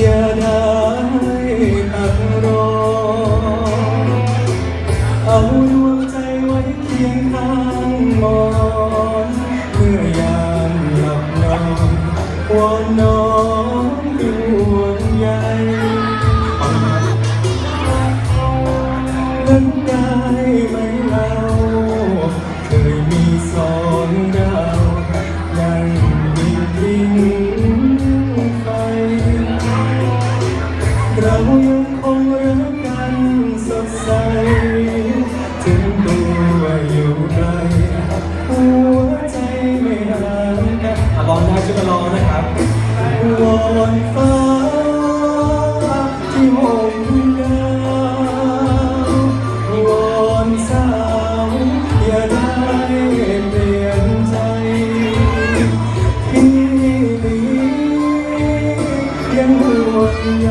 อย่าได้ตักรอ เอาดวงใจไว้เคียงข้าง ห่มดาววอนสาวอย่าได้เปลี่ยนใจที่นี้ยังห่วงใย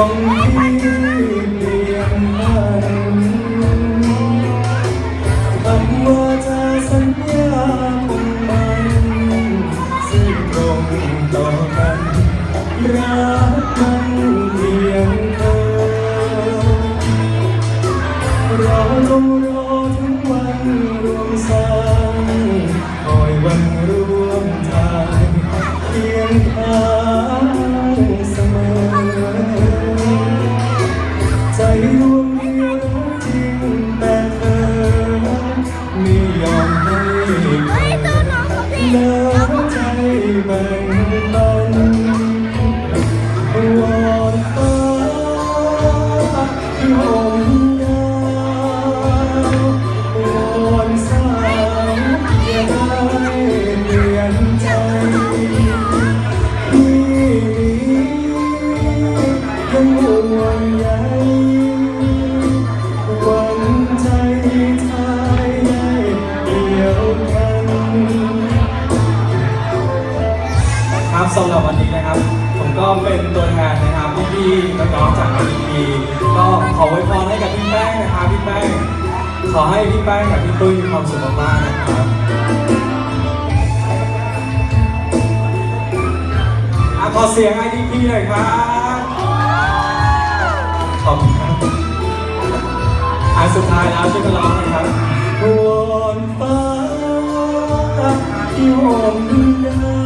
ของพี่เปลี่ยนพันคำว่าจะสัญญาคงมันซึ่งตรงต่อกันรักมันเพียงเธอเราจงรอถึงวันรวมสร้างคอยวันรวมทางเคียง แครับสำหรับวันนี้นะครับ ผมก็เป็นตัวแทนนะครับพี่ๆน้องๆจากอีพีก็ขอไว้พรให้กับพี่แป้งนะครับพี่แป้งขอให้พี่แป้งกับพี่ตุ้ยมีความสุขมากๆนะครับอขอเสียงให้พี่ๆหน่อยครับขอบคุณครับอันสุดท้ายแล้วช่วยกันร้องนะครับวนฟ้าที่วนดิน